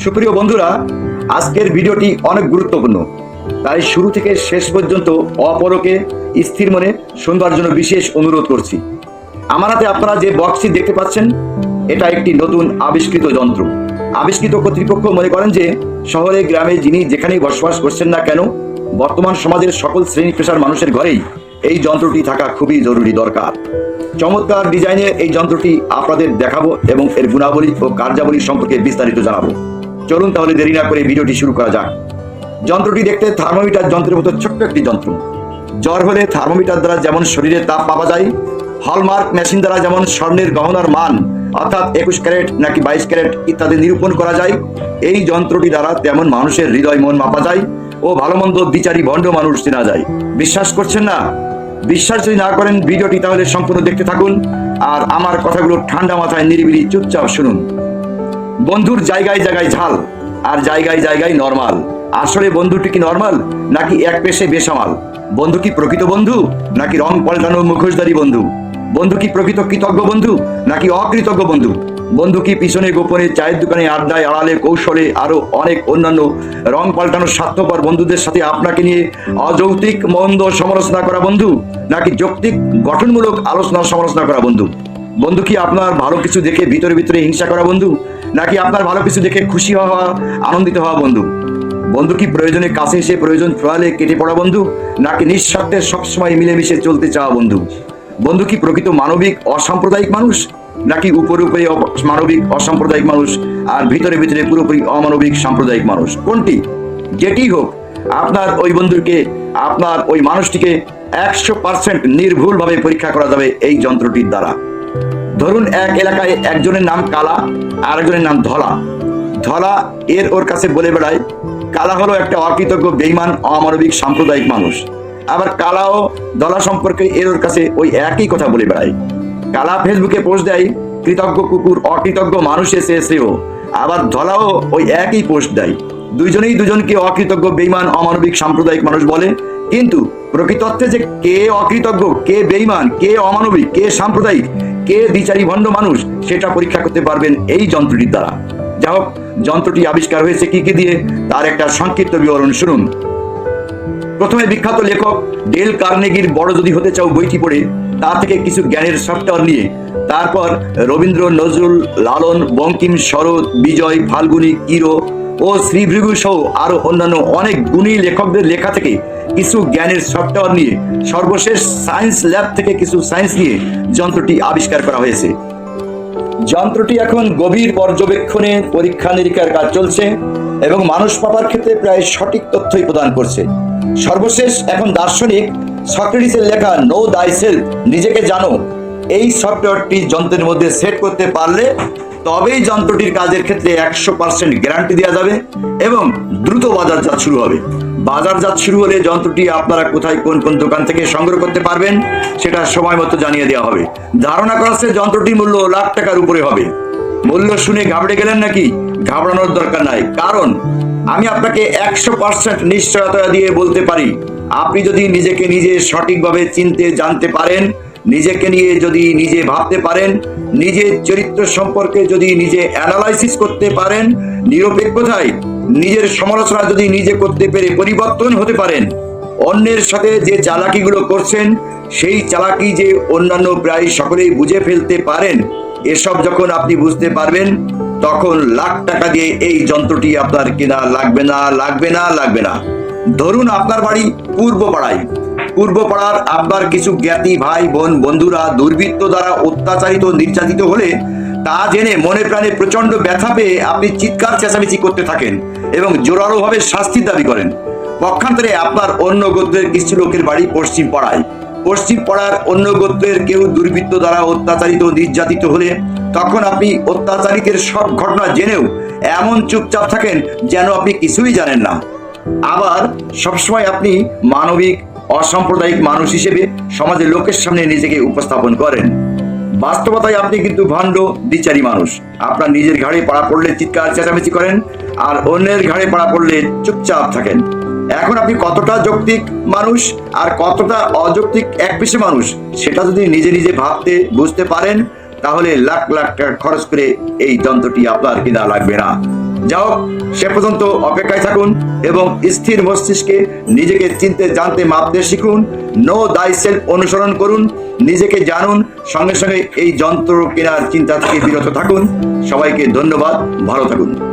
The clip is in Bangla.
সুপ্রিয় বন্ধুরা, আজকের ভিডিওটি অনেক গুরুত্বপূর্ণ। তাই শুরু থেকে শেষ পর্যন্ত অপরকে স্থির মনে শুনবার জন্য বিশেষ অনুরোধ করছি। আমার হাতে আপনারা যে বক্সটি দেখতে পাচ্ছেন, এটা একটি নতুন আবিষ্কৃত যন্ত্র। আবিষ্কৃত কর্তৃপক্ষ মনে করেন যে, শহরে, গ্রামে যিনি যেখানেই বসবাস করছেন না কেন, বর্তমান সমাজের সকল শ্রেণি পেশার মানুষের ঘরেই এই যন্ত্রটি থাকা খুবই জরুরি দরকার। চমৎকার ডিজাইনের এই যন্ত্রটি আপনাদের দেখাবো এবং এর গুণাবলী ও কার্যাবলী সম্পর্কে বিস্তারিত জানাব। চলুন তাহলে দেরি না করে ভিডিওটি শুরু করা যাক। যন্ত্রটি দেখতে থার্মোমিটার যন্ত্রের মতো ছোট্ট একটি যন্ত্র। জ্বর হলে থার্মোমিটার দ্বারা যেমন শরীরে তাপ পাওয়া যায়, হলমার্ক মেশিন দ্বারা যেমন স্বর্ণের গহনার মান, অর্থাৎ একুশ ক্যারেট নাকি বাইশ ক্যারেট ইত্যাদি নিরূপণ করা যায়, এই যন্ত্রটি দ্বারা তেমন মানুষের হৃদয় মন মাপা যায় ও ভালো মন্দ বিচারী ভণ্ড মানুষ চেনা যায়। বিশ্বাস করছেন না? বিশ্বাস যদি না করেন, ভিডিওটি তাহলে সম্পূর্ণ দেখতে থাকুন আর আমার কথাগুলো ঠান্ডা মাথায় নিরিবিলি চুপচাপ শুনুন। বন্ধুর জায়গায় জায়গায় ঝাল আর জায়গায় জায়গায় নর্মাল। আসলে বন্ধুটি কি নর্মাল নাকি এক পেশে বেসামাল? বন্ধু কি প্রকৃত বন্ধু নাকি রং পাল্টানো মুখোশধারী বন্ধু? বন্ধু কি প্রকৃত কৃতজ্ঞ বন্ধু নাকি অকৃতজ্ঞ বন্ধু? বন্ধু কি পিছনে গোপনে চায়ের দোকানে আড্ডায় আড়ালে কৌশলে আরও অনেক অন্যান্য রং পাল্টানো স্বার্থপর বন্ধুদের সাথে আপনাকে নিয়ে অযৌক্তিক, মন্দ সমালোচনা করা বন্ধু নাকি যৌক্তিক, গঠনমূলক আলোচনা সমালোচনা করা বন্ধু? বন্ধু কি আপনার ভালো কিছু দেখে ভিতরে ভিতরে হিংসা করা বন্ধু? নাকি আপনার ভালো কিছু দেখে খুশি হওয়া, আনন্দিত হওয়া বন্ধু? বন্ধু কি প্রয়োজনে কাছে এসে প্রয়োজন ফ্রয়ালে কেটে পড়া বন্ধু? নাকি নিঃস্বার্থে সবসময় মিলেমিশে চলতে চাওয়া বন্ধু? বন্ধু কি প্রকৃত মানবিক অসাম্প্রদায়িক মানুষ? নাকি উপরে উপরে মানবিক অসাম্প্রদায়িক মানুষ আর ভিতরে ভিতরে পুরোপুরি অমানবিক সাম্প্রদায়িক মানুষ? কোনটি? যেটি হোক, আপনার ওই বন্ধুকে, আপনার ওই মানুষটিকে একশো পার্সেন্ট নির্ভুলভাবে পরীক্ষা করা যাবে এই যন্ত্রটির দ্বারা। ধরুন এক এলাকায় একজনের নাম কালা আর একজনের নাম ধলা। ধলা এর ওর কাছে বলে বেড়ায়, কালা হলো একটা অকৃতজ্ঞ বেইমান অমানবিক, সাম্প্রদায়িক মানুষ। আবার কালা ও ধলা সম্পর্কে এর ওর কাছে ওই একই কথা বলে বেড়ায়। কালা ফেসবুকে পোস্ট দেয়, কৃতজ্ঞ কুকুর, অকৃতজ্ঞ মানুষ এসে এসেও আবার ধলাও ওই একই পোস্ট দেয়, দুইজনেই দুজনকে অকৃতজ্ঞ বেইমান অমানবিক, সাম্প্রদায়িক মানুষ বলে। কিন্তু প্রকৃতত্বে যে কে অকৃতজ্ঞ, কে বেইমান কে অমানবিক, কে সাম্প্রদায়িক কে দ্বিচারী ভণ্ড মানুষ সেটা পরীক্ষা করতে পারবেন এই যন্ত্রটির দ্বারা। যা হোক, যন্ত্রটি আবিষ্কার হয়েছে কি কি দিয়ে, তার একটা সংক্ষিপ্ত বিবরণ শুনুন। প্রথমে বিখ্যাত লেখক ডেল কার্নেগির বড় যদি হতে চাও বইটি পড়ে, তা থেকে কিছু জ্ঞানের সফটওয়্যার নিয়ে, তারপর রবীন্দ্র নজরুল লালন, বঙ্কিম শরৎ, বিজয়, ফাল্গুনী কিরো ও শ্রীভৃগু সহ আরও অন্যান্য অনেক গুণী লেখকদের লেখা থেকে কিছু জ্ঞানের সফটওয়্যার নিয়ে, সর্বশেষ সায়েন্স ল্যাব থেকে কিছু সায়েন্স নিয়ে যন্ত্রটি আবিষ্কার করা হয়েছে। যন্ত্রটি এখন গভীর পর্যবেক্ষণে, পরীক্ষা নিরীক্ষার কাজ চলছে এবং মানুষ পাবার ক্ষেত্রে প্রায় সঠিক তথ্যই প্রদান করছে। সর্বশেষ এখন দার্শনিক সক্রেটিসের লেখা নো দাই সেলফ নিজেকে জানো। এই সফটওয়্যারটি যন্ত্রের মধ্যে সেট করতে পারলে তবেই যন্ত্রটির কাজের ক্ষেত্রে একশো পার্সেন্ট গ্যারান্টি দেওয়া যাবে এবং দ্রুত বাজারজাত শুরু হবে। বাজারজাত শুরু হলে যন্ত্রটি আপনারা কোথায়, কোন কোন দোকান থেকে সংগ্রহ করতে পারবেন সেটা সময় মতো জানিয়ে দেওয়া হবে। ধারণা করা হচ্ছে যন্ত্রটির মূল্য লাখ টাকার উপরে হবে। মূল্য শুনে ঘাবড়ে গেলেন নাকি? ঘাবড়ানোর দরকার নাই। কারণ আমি আপনাকে একশো পার্সেন্ট নিশ্চয়তা দিয়ে বলতে পারি। আপনি যদি নিজেকে নিজে সঠিকভাবে চিনতে, জানতে পারেন নিজেকে নিয়ে যদি নিজে ভাবতে পারেন, নিজের চরিত্র সম্পর্কে যদি নিজে অ্যানালাইসিস করতে পারেন নিরপেক্ষতায় নিজের সমালোচনা যদি নিজে করতে পেরে পরিবর্তন হতে পারেন, অন্যের সাথে যে চালাকিগুলো করছেন, সেই চালাকি যে অন্যান্য প্রায় সকলেই বুঝে ফেলতে পারেন, এসব যখন আপনি বুঝতে পারবেন, তখন লাখ টাকা দিয়ে এই যন্ত্রটি আপনার কেনা লাগবে না লাগবে না লাগবে না। ধরুন আপনার বাড়ি পূর্ব পাড়ায়। পূর্ব পাড়ার আপনার কিছু জ্ঞাতি ভাই, বোন, বন্ধুরা দুর্বৃত্ত দ্বারা অত্যাচারিত, নির্যাতিত হলে তা জেনে মনে প্রাণে প্রচণ্ড ব্যথা পেয়ে আপনি চিৎকার চেঁচামেচি করতে থাকেন এবং জোরালোভাবে শাস্তির দাবি করেন। পক্ষান্তরে আপনার অন্য গোত্রের কিছু লোকের বাড়ি পশ্চিম পাড়ায়। পশ্চিম পাড়ার অন্য গোত্রের কেউ দুর্বৃত্ত দ্বারা অত্যাচারিত, নির্যাতিত হলে তখন আপনি অত্যাচারিতের সব ঘটনা জেনেও এমন চুপচাপ থাকেন যেন আপনি কিছুই জানেন না। আবার সবসময় আপনি মানবিক অসাম্প্রদায়িক মানুষ হিসেবে সমাজের লোকের সামনে নিজেকে উপস্থাপন করেন। বাস্তবতায় আপনি কিন্তু ভণ্ড, দ্বিচারী মানুষ। আপনার নিজের ঘাড়ে পাড়া পড়লে চিৎকার, চেঁচামেচি করেন আর অন্যের ঘাড়ে পাড়া পড়লে চুপচাপ থাকেন। এখন আপনি কতটা যৌক্তিক মানুষ আর কতটা অযৌক্তিক এক পেশে মানুষ, সেটা যদি নিজে নিজে ভাবতে, বুঝতে পারেন, তাহলে লাখ লাখ টাকা খরচ করে এই যন্ত্রটি আপনার কিনা লাগবে না। যা হোক সে পর্যন্ত অপেক্ষায় থাকুন এবং স্থির মস্তিষ্কে নিজেকে চিনতে, জানতে, মাপতে শিখুন। নো দাই সেলফ অনুসরণ করুন। নিজেকে জানুন। সঙ্গে সঙ্গে এই যন্ত্র কেনার চিন্তা থেকে বিরত থাকুন। সবাইকে ধন্যবাদ। ভালো থাকুন।